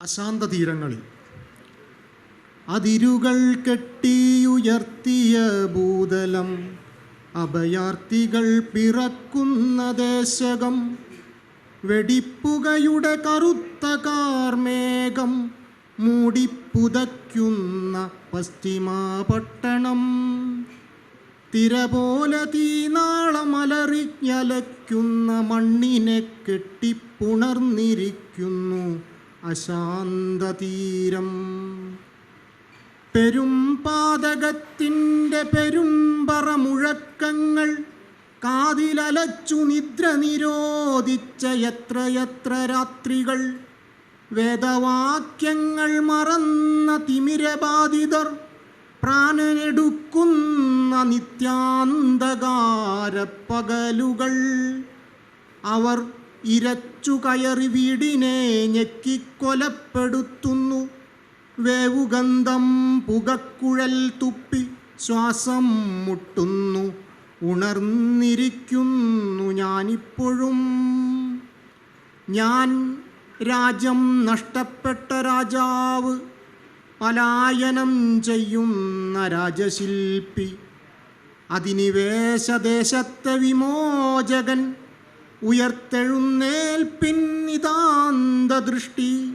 അശാന്ത തീരങ്ങളിൽ. അതിരുകൾ കെട്ടിയുയർത്തിയ ഭൂതലം അഭയാർത്ഥികൾ പിറക്കുന്ന ദേശകം വെടിപ്പുകയുടെ കറുത്ത കാർമേഘം മൂടിപ്പുതയ്ക്കുന്ന പശ്ചിമാപട്ടണം. തിരപോലെ തീനാളമലറിഞ്ഞലയ്ക്കുന്ന മണ്ണിനെ കെട്ടിപ്പുണർന്നിരിക്കുന്നു അശാന്തതീരം. പെരുംപാതകത്തിന്റെ പെരുമ്പറ മുഴക്കങ്ങൾ കാതിലലച്ചു നിദ്ര നിരോധിച്ച എത്രയെത്ര രാത്രികൾ. വേദവാക്യങ്ങൾ മറന്ന തിമിരബാധിതർ പ്രാണനെടുക്കുന്ന നിത്യാന്തകാരപ്പകലുകൾ. അവർ ഇരച്ചു കയറി വീടിനെ ഞെക്കിക്കൊലപ്പെടുത്തുന്നു വേവുഗന്ധം പുകക്കുഴൽ തുപ്പി ശ്വാസം മുട്ടുന്നു. ഉണർന്നിരിക്കുന്നു ഞാനിപ്പോഴും. ഞാൻ രാജ്യം നഷ്ടപ്പെട്ട രാജാവ്. പലായനം ചെയ്യുന്ന രാജശില്പി. അധിനിവേശദേശത്തെ വിമോചകൻ ഉയർത്തെഴുന്നേൽപ്പിന്നിതാന്ത ദൃഷ്ടി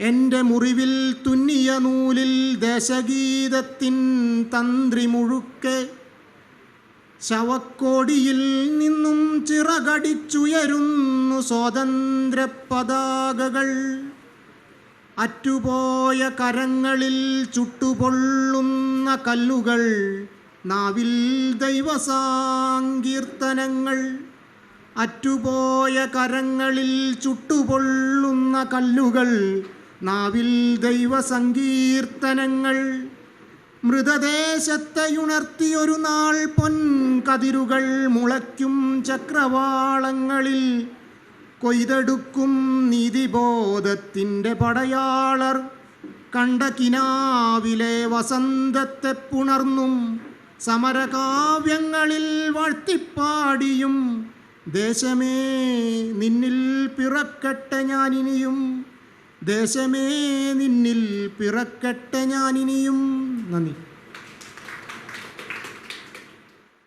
എന്റെ മുറിവിൽ തുന്നിയ നൂലിൽ ദേശഗീതത്തിൻ തന്ത്രി മുഴുക്കെ. ശവക്കോടിയിൽ നിന്നും ചിറകടിച്ചുയരുന്നു സ്വാതന്ത്ര്യ പതാകകൾ അറ്റുപോയ കരങ്ങളിൽ ചുട്ടുപൊള്ളുന്ന കല്ലുകൾ. നാവിൽ ദൈവസാങ്കീർത്തനങ്ങൾ. അറ്റുപോയ കരങ്ങളിൽ ചുട്ടുപൊള്ളുന്ന കല്ലുകൾ നാവിൽ ദൈവസങ്കീർത്തനങ്ങൾ. മൃതദേശത്തെയുണർത്തിയൊരു നാൾ പൊൻകതിരുകൾ മുളയ്ക്കും ചക്രവാളങ്ങളിൽ. കൊയ്തെടുക്കും നീതിബോധത്തിന്റെ പടയാളർ കണ്ട കിനാവിലെ വസന്തത്തെ പുണർന്നും സമരകാവ്യങ്ങളിൽ വാഴ്ത്തിപ്പാടിയും ദേശമേ നിന്നിൽ പിറക്കട്ടെ ഞാനിനിയും. ദേശമേ നിന്നിൽ പിറക്കട്ടെ ഞാനിനിയും. നന്ദി.